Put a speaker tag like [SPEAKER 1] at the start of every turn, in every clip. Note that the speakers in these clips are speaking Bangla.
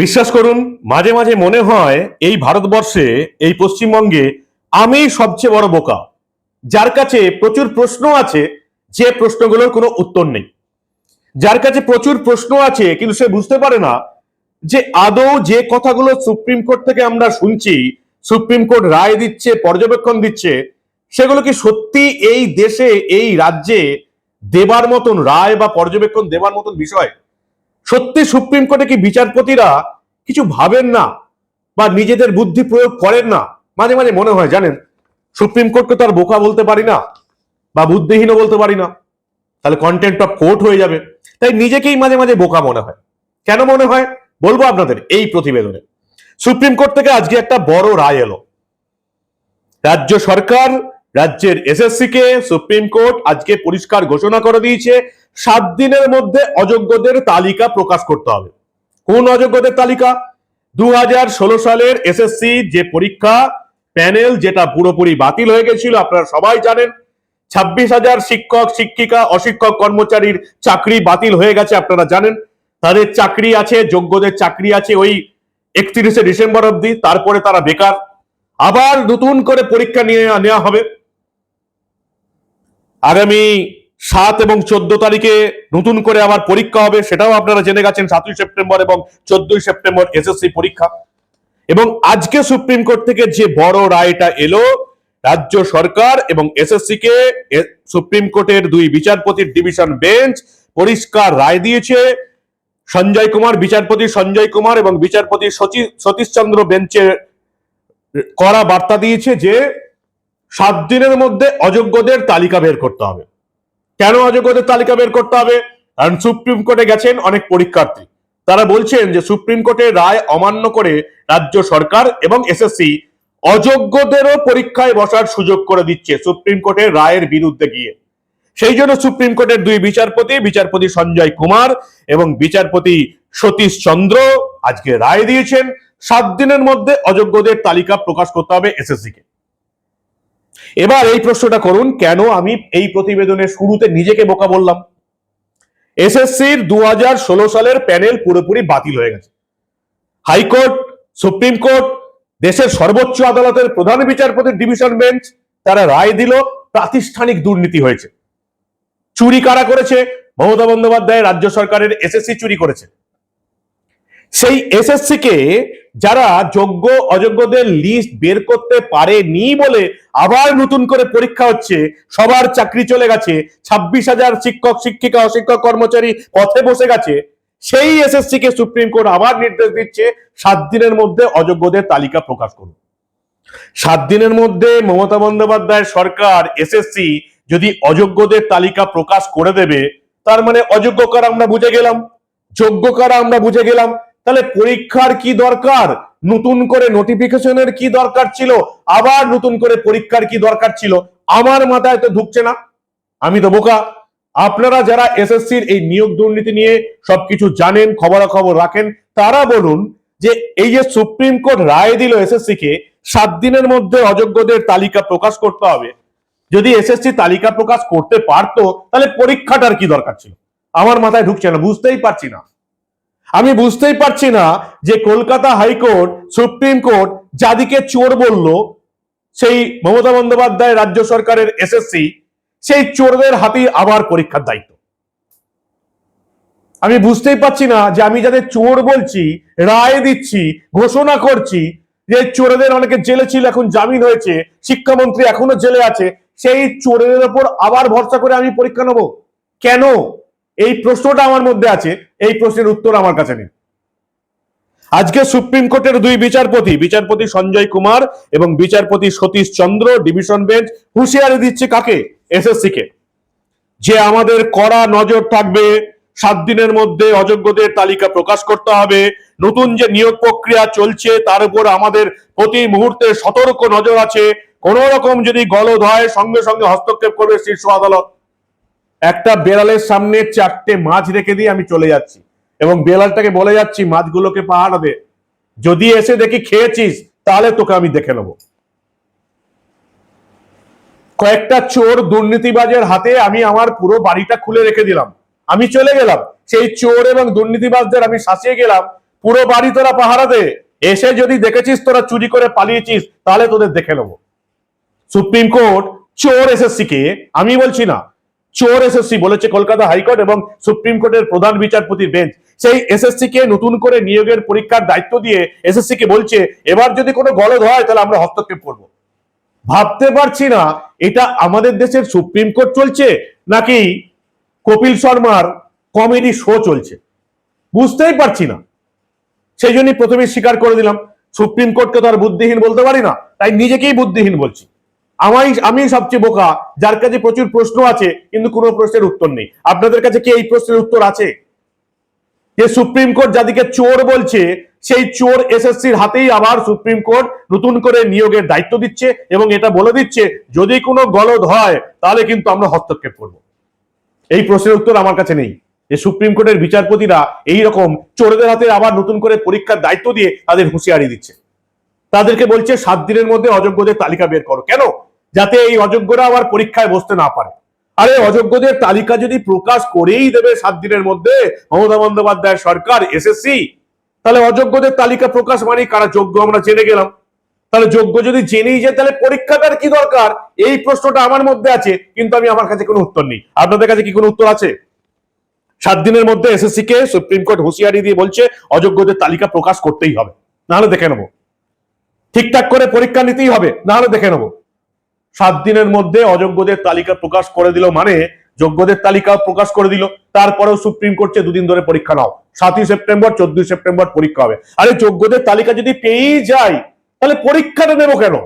[SPEAKER 1] বিশ্বাস করুন, মাঝে মাঝে মনে হয় এই ভারতবর্ষে, এই পশ্চিমবঙ্গে আমি সবচেয়ে বড় বোকা। যার কাছে প্রচুর প্রশ্ন আছে যে প্রশ্নগুলোর কোনো উত্তর নেই। যার কাছে প্রচুর প্রশ্ন আছে, কিন্তু সে বুঝতে পারে না যে আদৌ যে কথাগুলো সুপ্রিম কোর্ট থেকে আমরা শুনছি, সুপ্রিম কোর্ট রায় দিচ্ছে, পর্যবেক্ষণ দিচ্ছে, সেগুলো কি সত্যি এই দেশে, এই রাজ্যে দেবার মতন রায় বা পর্যবেক্ষণ দেবার মতন বিষয়? সত্যি সুপ্রিম কোর্টে কি বিচারপতিরা কিছু ভাবেন না? বা নিজেদের বুদ্ধি প্রয়োগ করেন না? মাঝে মাঝে মনে হয়, জানেন? সুপ্রিম কোর্টকে তো আর বোকা বলতে পারি না, বা বুদ্ধিহীনও বলতে পারি না। তাহলে কন্টেন্ট অফ কোর্ট হয়ে যাবে। তাই নিজেকেই মাঝে মাঝে বোকা মনে হয়। কেন মনে হয়? বলব আপনাদের এই প্রতিবেদনে। সুপ্রিম কোর্ট থেকে আজকে একটা বড় রায় এলো। রাজ্য সরকার রাজ্যের এসএসসি কে সুপ্রিম কোর্ট আজকে পরিষ্কার ঘোষণা করে দিয়েছে, সাত দিনের মধ্যে অযোগ্যদের তালিকা প্রকাশ করতে হবে। কোন অযোগ্যদের তালিকা? দুহাজার ষোলো সালের এসএসসি যে পরীক্ষা, প্যানেল যেটা পুরোপুরি বাতিল হয়ে গেছিল, আপনারা সবাই জানেন, ছাব্বিশ হাজার শিক্ষক, শিক্ষিকা, অশিক্ষক, কর্মচারীর চাকরি বাতিল হয়ে গেছে, আপনারা জানেন। তাদের চাকরি আছে, যোগ্যদের চাকরি আছে ওই একত্রিশে ডিসেম্বর অব্দি তারপরে তারা বেকার। আবার নতুন করে পরীক্ষা নিয়ে নেওয়া হবে। আগামী সাত এবং চোদ্দ তারিখে নতুন করে আবার পরীক্ষা হবে, সেটাও আপনারা জেনে গেছেন, সাতই সেপ্টেম্বর এবং চোদ্দই সেপ্টেম্বর এসএসসি পরীক্ষা। এবং আজকে সুপ্রিম কোর্ট থেকে যে বড় রায়টা এলো, রাজ্য সরকার এবং এসএসসি কে সুপ্রিম কোর্টের দুই বিচারপতির ডিভিশন বেঞ্চ পরিষ্কার রায় দিয়েছে। সঞ্জয় কুমার, বিচারপতি সঞ্জয় কুমার এবং বিচারপতি সতীশ চন্দ্র বেঞ্চে করা বার্তা দিয়েছে যে সাত দিনের মধ্যে অযোগ্যদের তালিকা বের করতে হবে। কেন অযোগ্যদের তালিকা বের করতে হবে? কারণ সুপ্রিম কোর্টে গেছেন অনেক পরীক্ষার্থী। তারা বলছেন যে সুপ্রিম কোর্টের রায় অমান্য করে রাজ্য সরকার এবং এসএসসি অযোগ্যদেরও পরীক্ষায় বসার সুযোগ করে দিচ্ছে সুপ্রিম কোর্টের রায়ের বিরুদ্ধে গিয়ে। সেই জন্য সুপ্রিম কোর্টের দুই বিচারপতি বিচারপতি সঞ্জয় কুমার এবং বিচারপতি সতীশ চন্দ্র আজকে রায় দিয়েছেন, সাত দিনের মধ্যে অযোগ্যদের তালিকা প্রকাশ করতে হবে এসএসসি কে এবার এই প্রশ্নটা করুন, কেন আমি এই প্রতিবেদনের শুরুতে নিজেকে বোকা বললাম? এসএসসির দু সালের প্যানেল পুরোপুরি বাতিল হয়ে গেছে। হাইকোর্ট, সুপ্রিম কোর্ট, দেশের সর্বোচ্চ আদালতের প্রধান বিচারপতির ডিভিশন বেঞ্চ, তারা রায় দিল, প্রাতিষ্ঠানিক দুর্নীতি হয়েছে। চুরি কারা করেছে? মমতা বন্দ্যোপাধ্যায় রাজ্য সরকারের এসএসসি চুরি করেছে। সেই এসএসসি কে যারা যোগ্য অযোগ্যদের লিস্ট বের করতে পারেনি বলে আবার নতুন করে পরীক্ষা হচ্ছে, সবার চাকরি চলে গেছে, ছাব্বিশ হাজার শিক্ষক, শিক্ষিকা, অশিক্ষক, কর্মচারী পথে বসে গেছে। সেই এসএসসি কে সুপ্রিম কোর্ট আবার নির্দেশ দিচ্ছে, সাত দিনের মধ্যে অযোগ্যদের তালিকা প্রকাশ করুন। সাত দিনের মধ্যে মমতা বন্দ্যোপাধ্যায় সরকার, এসএসসি, যদি অযোগ্যদের তালিকা প্রকাশ করে দেবে, তার মানে অযোগ্য কারা আমরা বুঝে গেলাম? যোগ্য কারা আমরা বুঝে গেলাম? তাহলে পরীক্ষার কি দরকার? নতুন করে নোটিফিকেশনের কি দরকার ছিল? আবার নতুন করে পরীক্ষার কি দরকার ছিল? আমার মাথায় তো ঢুকছে না। আমি তো বোকা। আপনারা যারা এসএসসির এই নিয়োগ দুর্নীতি নিয়ে সবকিছু জানেন, খবরাখবর রাখেন, তারা বলুন যে এই যে সুপ্রিম কোর্ট রায় দিল এসএসসি কে সাত দিনের মধ্যে অযোগ্যদের তালিকা প্রকাশ করতে হবে। যদি এসএসসি তালিকা প্রকাশ করতে পারতো, তাহলে পরীক্ষাটার কি দরকার ছিল? আমার মাথায় ঢুকছে না, বুঝতেই পারছি না। আমি বুঝতেই পারছি না যে Kolkata high court, supreme court যাদিকে চোর বলল, সেই মমতা বন্দ্যোপাধ্যায় রাজ্য সরকারের এসএসসি সেই চোরদের হাতেই আবার পরীক্ষার দায়িত্ব। আমি বুঝতেই পারছি না যে আমি যাদের চোর বলছি, রায় দিচ্ছি, ঘোষণা করছি, যে চোরেদের অনেকে জেলে ছিল, এখন জামিন হয়েছে, শিক্ষামন্ত্রী এখনও জেলে আছে, সেই চোরের ওপর আবার ভরসা করে আমি পরীক্ষা নেব? কেন? এই প্রশ্নটা আমার মধ্যে আছে। এই প্রশ্নের উত্তর আমার কাছে নেই। আজকে সুপ্রিম কোর্টের দুই বিচারপতি বিচারপতি সঞ্জয় কুমার এবং বিচারপতি সতীশ চন্দ্র, ডিভিশন বেঞ্চ, হুঁশিয়ারি দিচ্ছে কাকে? এসএসসি কে যে আমাদের কড়া নজর থাকবে, সাত দিনের মধ্যে অযোগ্যদের তালিকা প্রকাশ করতে হবে, নতুন যে নিয়োগ প্রক্রিয়া চলছে, তার উপর আমাদের প্রতি মুহূর্তে সতর্ক নজর আছে। কোন রকম যদি গলদ হয়, সঙ্গে সঙ্গে হস্তক্ষেপ করবে শীর্ষ আদালত। একটা বেড়ালের সামনে চারটে মাছ রেখে দিয়ে আমি চলে যাচ্ছি। এবং বেড়ালটাকে বলে যাচ্ছি, মাছগুলোকে পাহাড় দে। যদি এসে দেখি খেয়েছিস, তাহলে তোকে আমি দেখে নেব। কয়েকটা চোর দুর্নীতিবাজের হাতে আমি আমার পুরো বাড়িটা খুলে রেখে দিলাম। আমি চলে গেলাম। সেই চোর এবং দুর্নীতিবাজদের আমি শাসিয়ে গেলাম। পুরো বাড়ি তোরা পাহারা দে। এসে যদি দেখেছিস তোরা চুরি করে পালিয়েছিস, তাহলে তোদের দেখে নেব। সুপ্রিম কোর্ট চোর এসে শিখে, আমি বলছি না চোর এসএসসি বলেছে কলকাতা হাইকোর্ট এবং সুপ্রিম কোর্টের প্রধান বিচারপতির বেঞ্চ। সেই এসএসসি কে নতুন করে নিয়োগের পরীক্ষার দায়িত্ব দিয়ে এসএসসি কে বলছে, এবার যদি কোনো গলদ হয়, তাহলে আমরা হস্তক্ষেপ করব। ভাবতে পারছি না, এটা আমাদের দেশের সুপ্রিম কোর্ট চলছে নাকি কপিল শর্মার কমেডি শো চলছে? বুঝতেই পারছি না। সেই জন্যই প্রথমে স্বীকার করে দিলাম, সুপ্রিম কোর্টকে তো আর বুদ্ধিহীন বলতে পারি না, তাই নিজেকেই বুদ্ধিহীন বলছি। আমাই আমি সবচেয়ে বোকা, যার কাছে প্রচুর প্রশ্ন আছে, কিন্তু কোনো প্রশ্নের উত্তর নেই। আপনাদের কাছে কি এই প্রশ্নের উত্তর আছে? যে সুপ্রিম কোর্ট যাদিকে চোর বলছে, সেই চোর এসএসসির হাতেই আবার সুপ্রিম কোর্ট নতুন করে নিয়োগের দায়িত্ব দিচ্ছে এবং এটা বলে দিচ্ছে, যদি কোনো গলদ হয়, তাহলে কিন্তু আমরা হস্তক্ষেপ করব। এই প্রশ্নের উত্তর আমার কাছে নেই। যে সুপ্রিম কোর্টের বিচারপতিরা এই রকম চোরদের হাতে আবার নতুন করে পরীক্ষার দায়িত্ব দিয়ে তাদের হুঁশিয়ারি দিচ্ছে। তাদেরকে বলছে, সাত দিনের মধ্যে অযোগ্যদের তালিকা বের করো। কেন? যাতে এই অযোগ্যরা আবার পরীক্ষায় বসতে না পারে। আরে অযোগ্যদের তালিকা যদি প্রকাশ করেই দেবে সাত দিনের মধ্যে মমতা বন্দ্যোপাধ্যায় সরকার, এসএসসি, তাহলে অযোগ্যদের তালিকা প্রকাশ মানে কারা যোগ্য আমরা জেনে গেলাম। তাহলে যোগ্য যদি জেনেই যায়, তাহলে পরীক্ষাটার কি দরকার? এই প্রশ্নটা আমার মধ্যে আছে, কিন্তু আমি আমার কাছে কোনো উত্তর নেই। আপনাদের কাছে কি কোনো উত্তর আছে? সাত দিনের মধ্যে এসএসসি কে সুপ্রিম কোর্ট হুঁশিয়ারি দিয়ে বলছে, অযোগ্যদের তালিকা প্রকাশ করতেই হবে। নাহলে দেখে নেব। ঠিকঠাক করে পরীক্ষা নিতেই হবে, নাহলে দেখে নেব। সাত দিনের মধ্যে অযোগ্যদের তালিকা প্রকাশ করে দিল মানে যোগ্যদের তালিকা প্রকাশ করে দিল, তারপরেও সুপ্রিম কোর্টে দুদিন ধরে পরীক্ষা নাও। সাতই সেপ্টেম্বর, চোদ্দই সেপ্টেম্বর পরীক্ষা হবে। আরে যোগ্যদের তালিকা যদি পেয়েই যায়, তাহলে পরীক্ষাটা নেব কেন?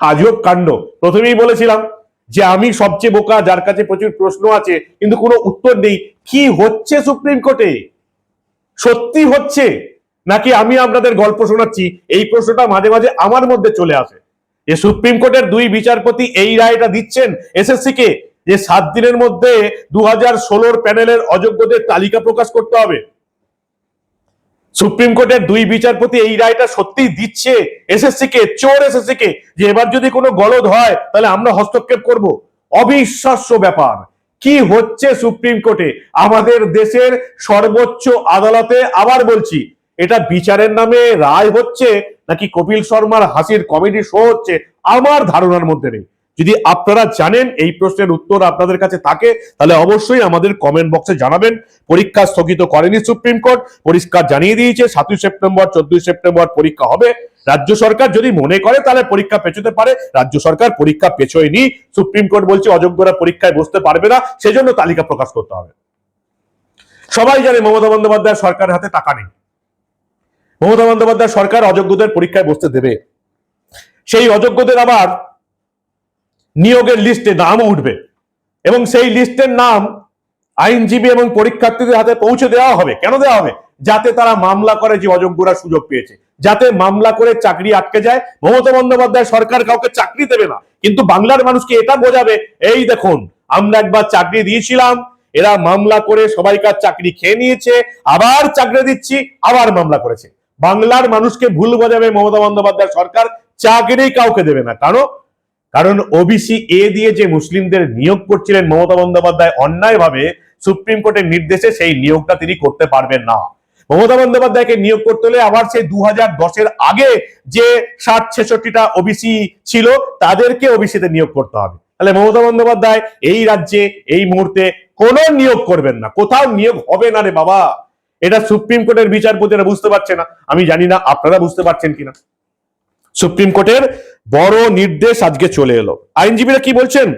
[SPEAKER 1] আজব কাণ্ড। প্রথমেই বলেছিলাম যে আমি সবচেয়ে বোকা, যার কাছে প্রচুর প্রশ্ন আছে, কিন্তু কোনো উত্তর নেই। কি হচ্ছে সুপ্রিম কোর্টে? সত্যি হচ্ছে? নাকি আমি আপনাদের গল্প শোনাচ্ছি? এই প্রশ্নটা মাঝে মাঝে আমার মধ্যে চলে আসে। যে সুপ্রিম কোর্টের দুই বিচারপতি এই রায়টা দিচ্ছেন এসএসসি কে যে সাত দিনের মধ্যে দু হাজার ষোলোর প্যানেলের অযোগ্যদের তালিকা প্রকাশ করতে হবে। সুপ্রিম কোর্টের দুই বিচারপতি এই রায়টা সত্যি দিচ্ছে এসএসসি কে চোর এসএসসি কে যে এবার যদি কোনো গলদ হয়, তাহলে আমরা হস্তক্ষেপ করব। অবিশ্বাস্য ব্যাপার। কি হচ্ছে সুপ্রিম কোর্টে? আমাদের দেশের সর্বোচ্চ আদালতে আবার বলছি, এটা বিচারের নামে রায় হচ্ছে নাকি কপিল শর্মার হাসির কমেডি শো হচ্ছে আমার ধারণার মধ্যে নেই? যদি আপনারা জানেন এই প্রশ্নের উত্তর আপনাদের কাছে থাকে, তাহলে অবশ্যই আমাদের কমেন্ট বক্সে জানাবেন। পরীক্ষা স্থগিত করেনি সুপ্রিম কোর্ট পরিষ্কার জানিয়ে দিয়েছে, সাতই সেপ্টেম্বর, চোদ্দই সেপ্টেম্বর পরীক্ষা হবে। রাজ্য সরকার যদি মনে করে, তাহলে পরীক্ষা পেছোতে পারে। রাজ্য সরকার পরীক্ষা পেছোয়নি। সুপ্রিম কোর্ট বলছে অযোগ্যরা পরীক্ষায় বসতে পারবে না, সেজন্য তালিকা প্রকাশ করতে হবে। সবাই জানে মমতা বন্দ্যোপাধ্যায় সরকারের হাতে টাকা নেই। মমতা বন্দ্যোপাধ্যায় সরকার অযোগ্যদের পরীক্ষায় বসতে দেবে। সেই অযোগ্যদের আবার নিয়োগের লিস্টে নামও উঠবে এবং সেই লিস্টের নাম আইনজীবী এবং পরীক্ষার্থীদের হাতে পৌঁছে দেওয়া হবে। কেন দেওয়া হবে? যাতে তারা মামলা করে যে অযোগ্যরা সুযোগ পেয়েছে। যাতে মামলা করে চাকরি আটকে যায়। মমতা বন্দ্যোপাধ্যায় সরকার কাউকে চাকরি দেবে না। কিন্তু বাংলার মানুষকে এটা বোঝাবে, এই দেখুন, আমরা একবার চাকরি দিয়েছিলাম, এরা মামলা করে সবাইকার চাকরি খেয়ে নিয়েছে, আবার চাকরি দিচ্ছি, আবার মামলা করেছে। বাংলার মানুষকে ভুল বোঝাবে মমতা বন্দ্যোপাধ্যায় সরকার, চাকরি কাউকে দেবে না। কারণ? কারণ ওবিসি এ দিয়ে যে মুসলিমদের নিয়োগ করছিলেন মমতা বন্দ্যোপাধ্যায় অন্যায়ভাবে, সুপ্রিম কোর্টের নির্দেশে সেই নিয়োগটা তিনি করতে পারবেন না। মমতা বন্দ্যোপাধ্যায়কে নিয়োগ করতে হলে আবার সেই দু হাজার আগে যে ষাট ছেষট্টিটা ওবিসি ছিল, তাদেরকে ওবিসিতে নিয়োগ করতে হবে। তাহলে মমতা বন্দ্যোপাধ্যায় এই রাজ্যে এই মুহূর্তে কোনো নিয়োগ করবেন না। কোথাও নিয়োগ হবে না রে বাবা। এটা সুপ্রিম কোর্টের বিচারপতিরা বুঝতে পারছে না। আমি জানি না, আপনারা বুঝতে পারছেন কিনা। সুপ্রিম কোর্টের বড় নির্দেশ আজকে চলে এলো। আইনজীবীরা কি বলছেন?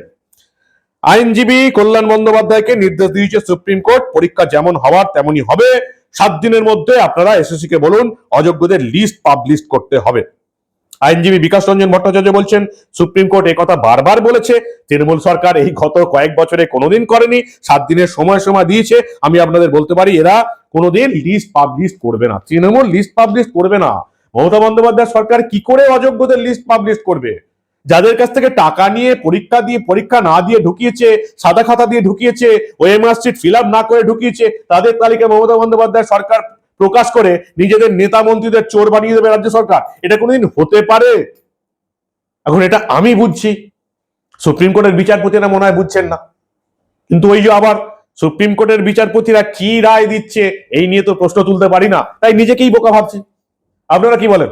[SPEAKER 1] আইনজীবী কল্যাণ বন্দ্যোপাধ্যায়কে নির্দেশ দিয়েছে সুপ্রিম কোর্ট, পরীক্ষা যেমন হওয়ার তেমনই হবে। সাত দিনের মধ্যে আপনারা এসএসসি কে বলুন, অযোগ্যদের লিস্ট পাবলিশ করতে হবে। আইনজীবী বিকাশ রঞ্জন ভট্টাচার্য বলছেন, সুপ্রিম কোর্ট কথা বারবার বলেছে, তৃণমূল সরকার এই গত কয়েক বছরে কোনোদিন করেনি, সাত দিনের সময় সময় দিয়েছে, আমি আপনাদের বলতে পারি, এরা কোনোদিন লিস্ট পাবলিশ করবে না, তৃণমূল লিস্ট পাবলিশ করবে না। মমতা বন্দ্যোপাধ্যায় সরকার কি করে অযোগ্যদের লিস্ট পাবলিশ করবে? যাদের কাছ থেকে টাকা নিয়ে পরীক্ষা দিয়ে, পরীক্ষা না দিয়ে ঢুকিয়েছে, সাদা খাতা দিয়ে ঢুকিয়েছে, ওএমআর সিট ফিল না করে ঢুকিয়েছে, তাদের তালিকা মমতা বন্দ্যোপাধ্যায় সরকার প্রকাশ করে নিজেদের নেতা মন্ত্রীদের চোর বানিয়ে দেবে রাজ্য সরকার। এটা কোনোদিন হতে পারে? এখন এটা আমি বুঝছি। সুপ্রিম কোর্টের বিচারপতিরা মনে হয় বুঝছেন না। কিন্তু ওই যে আবার সুপ্রিম কোর্টের বিচারপতিরা কি রায় দিচ্ছে, এই নিয়ে তো প্রশ্ন তুলতে পারি না। তাই নিজেকেই বোকা ভাবছি। আপনারা কি বলেন?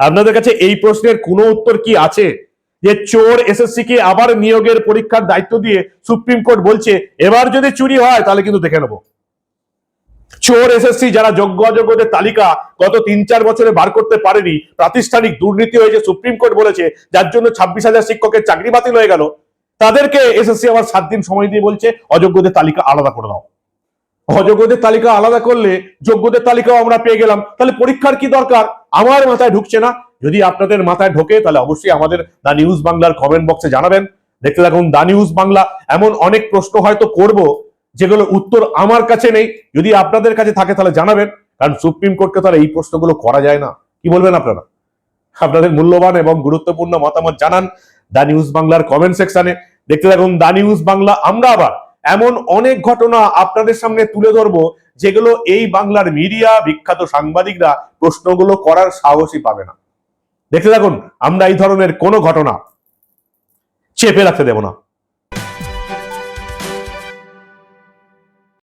[SPEAKER 1] আপনাদের কাছে এই প্রশ্নের কোনো উত্তর কি আছে? যে চোর এসএসসি কে আবার নিয়োগের পরীক্ষার দায়িত্ব দিয়ে সুপ্রিম কোর্ট বলছে, এবার যদি চুরি হয়, তাহলে কিন্তু দেখে নেব। চোর এসএসসি যারা যোগ্য অযোগ্যদের তালিকা গত তিন চার বছরে বার করতে পারেনি, প্রাতিষ্ঠানিক দুর্নীতি হয়েছে, সুপ্রিম কোর্ট বলেছে, যার জন্য ছাব্বিশ হাজার শিক্ষকের চাকরি বাতিল হয়ে গেল। তাদেরকে এসএসসি আবার সাত দিন সময় দিয়ে বলছে, অযোগ্যদের তালিকা আলাদা করে দাও। অযোগ্যদের তালিকা আলাদা করলে যোগ্যদের তালিকাও আমরা পেয়ে গেলাম। তাহলে পরীক্ষার কি দরকার? আমার মাথায় ঢুকছে না। যদি আপনাদের মাথায় ঢোকে, তাহলে অবশ্যই আমাদের দা নিউজ বাংলার কমেন্ট বক্সে জানাবেন। দেখতে থাকুন দা নিউজ বাংলা। এমন অনেক প্রশ্ন হয়তো করব। যেগুলো উত্তর আমার কাছে নেই, যদি আপনাদের কাছে থাকে তাহলে জানাবেন। কারণ সুপ্রিম কোর্টকে তাহলে এই প্রশ্নগুলো করা যায় না। কি বলবেন আপনারা? আপনাদের মূল্যবান এবং গুরুত্বপূর্ণ মতামত জানান দা নিউজ বাংলার কমেন্ট সেকশনে। দেখতে থাকুন দা নিউজ বাংলা। আমরা আবার এমন অনেক ঘটনা আপনাদের সামনে তুলে ধরবো, যেগুলো এই বাংলার মিডিয়া, বিখ্যাত সাংবাদিকরা প্রশ্নগুলো করার সাহসই পাবে না। দেখতে থাকুন, আমরা এই ধরনের কোনো ঘটনা চেপে রাখতে দেব না।